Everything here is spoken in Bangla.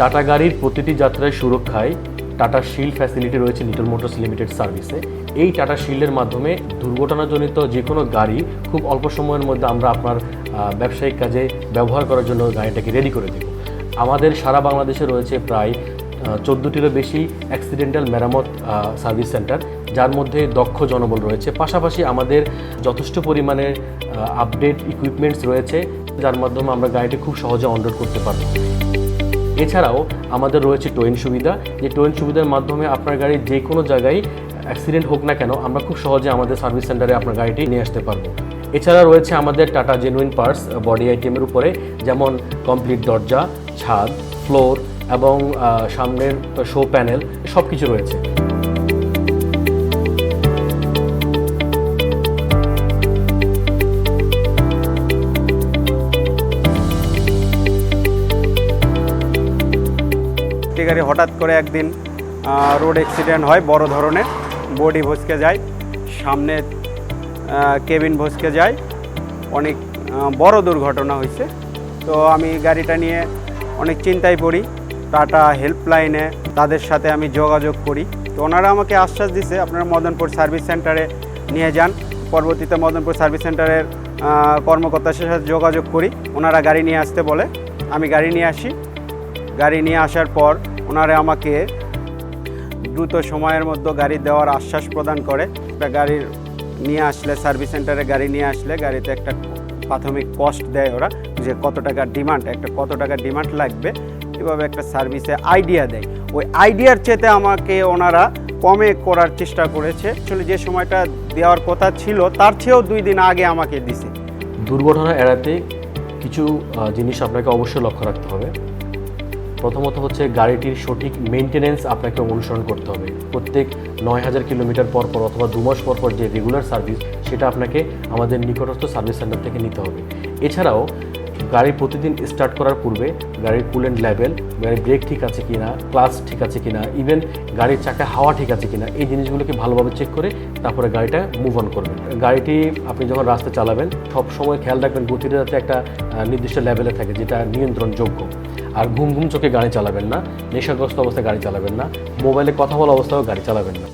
টাটা গাড়ির প্রতিটি যাত্রায় সুরক্ষায় টাটা শিল্ড ফ্যাসিলিটি রয়েছে লিটল মোটরস লিমিটেড সার্ভিসে। এই টাটা শিল্ডের মাধ্যমে দুর্ঘটনাজনিত যে কোনো গাড়ি খুব অল্প সময়ের মধ্যে আমরা আপনার ব্যবসায়িক কাজে ব্যবহার করার জন্য গাড়িটাকে রেডি করে দেব। আমাদের সারা বাংলাদেশে রয়েছে প্রায় চোদ্দোটিরও বেশি অ্যাক্সিডেন্টাল মেরামত সার্ভিস সেন্টার যার মধ্যে দক্ষ জনবল রয়েছে। পাশাপাশি আমাদের যথেষ্ট পরিমাণে আপডেট ইকুইপমেন্টস রয়েছে, যার মাধ্যমে আমরা গাড়িটি খুব সহজে অনলোড করতে পারব। এছাড়াও আমাদের রয়েছে টোয়েন সুবিধা। যে টোয়েন সুবিধার মাধ্যমে আপনার গাড়ি যে কোনো জায়গায় অ্যাক্সিডেন্ট হোক না কেন, আমরা খুব সহজে আমাদের সার্ভিস সেন্টারে আপনার গাড়িটি নিয়ে আসতে পারব। এছাড়া রয়েছে আমাদের টাটা জেনুইন পার্টস বডি আইটেমের উপরে, যেমন কমপ্লিট দরজা, ছাদ ফ্লোর এবং সামনের শো প্যানেল সব কিছু রয়েছে। একটি গাড়ি হঠাৎ করে একদিন রোড অ্যাক্সিডেন্ট হয়, বড় ধরনের। বডি ভসকে যায়, সামনে কেবিন ভসকে যায়। অনেক বড় দুর্ঘটনা হয়েছে। তো আমি গাড়িটা নিয়ে অনেক চিন্তায় পড়ি। টাটা হেল্পলাইনে তাদের সাথে আমি যোগাযোগ করি। তো ওনারা আমাকে আশ্বাস দিছে, আপনারা মদনপুর সার্ভিস সেন্টারে নিয়ে যান। পরবর্তীতে মদনপুর সার্ভিস সেন্টারের কর্মকর্তার সাথে যোগাযোগ করি। ওনারা গাড়ি নিয়ে আসতে বলে, আমি গাড়ি নিয়ে আসি। গাড়ি নিয়ে আসার পর ওনারা আমাকে দ্রুত সময়ের মধ্যে গাড়ি দেওয়ার আশ্বাস প্রদান করে। একটা গাড়ির নিয়ে আসলে সার্ভিস সেন্টারে গাড়ি নিয়ে আসলে গাড়িতে একটা প্রাথমিক কস্ট দেয় ওরা যে কত টাকার ডিমান্ড একটা কত টাকার ডিমান্ড লাগবে। এভাবে একটা সার্ভিসে আইডিয়া দেয়। ওই আইডিয়ার চেতে আমাকে ওনারা কমে করার চেষ্টা করেছে। আসলে যে সময়টা দেওয়ার কথা ছিল, তার চেয়েও দুই দিন আগে আমাকে দিছে। দুর্ঘটনা এড়াতে কিছু জিনিস আপনাকে অবশ্যই লক্ষ্য রাখতে হবে। প্রথমত হচ্ছে গাড়িটির সঠিক মেনটেনেন্স আপনাকে অনুসরণ করতে হবে। প্রত্যেক নয় হাজার কিলোমিটার পর পর অথবা দু মাস পর পর যে রেগুলার সার্ভিস সেটা আপনাকে আমাদের নিকটস্থ সার্ভিস সেন্টার থেকে নিতে হবে। এছাড়াও গাড়ি প্রতিদিন স্টার্ট করার পূর্বে গাড়ির কুলেন্ট লেভেল গাড়ির ব্রেক ঠিক আছে কিনা ক্লাস ঠিক আছে কিনা ইভেন গাড়ির চাকা হাওয়া ঠিক আছে কিনা, এই জিনিসগুলোকে ভালোভাবে চেক করে তারপরে গাড়িটা মুভ অন করবেন। গাড়িটি আপনি যখন রাস্তা চালাবেন, সব সময় খেয়াল রাখবেন গতিটা যাতে একটা নির্দিষ্ট লেভেলে থাকে যেটা নিয়ন্ত্রণযোগ্য। আর ঘুম ঘুম চোখে গাড়ি চালাবেন না, নেশাগ্রস্ত অবস্থায় গাড়ি চালাবেন না মোবাইলে কথা বলা অবস্থায়ও গাড়ি চালাবেন না।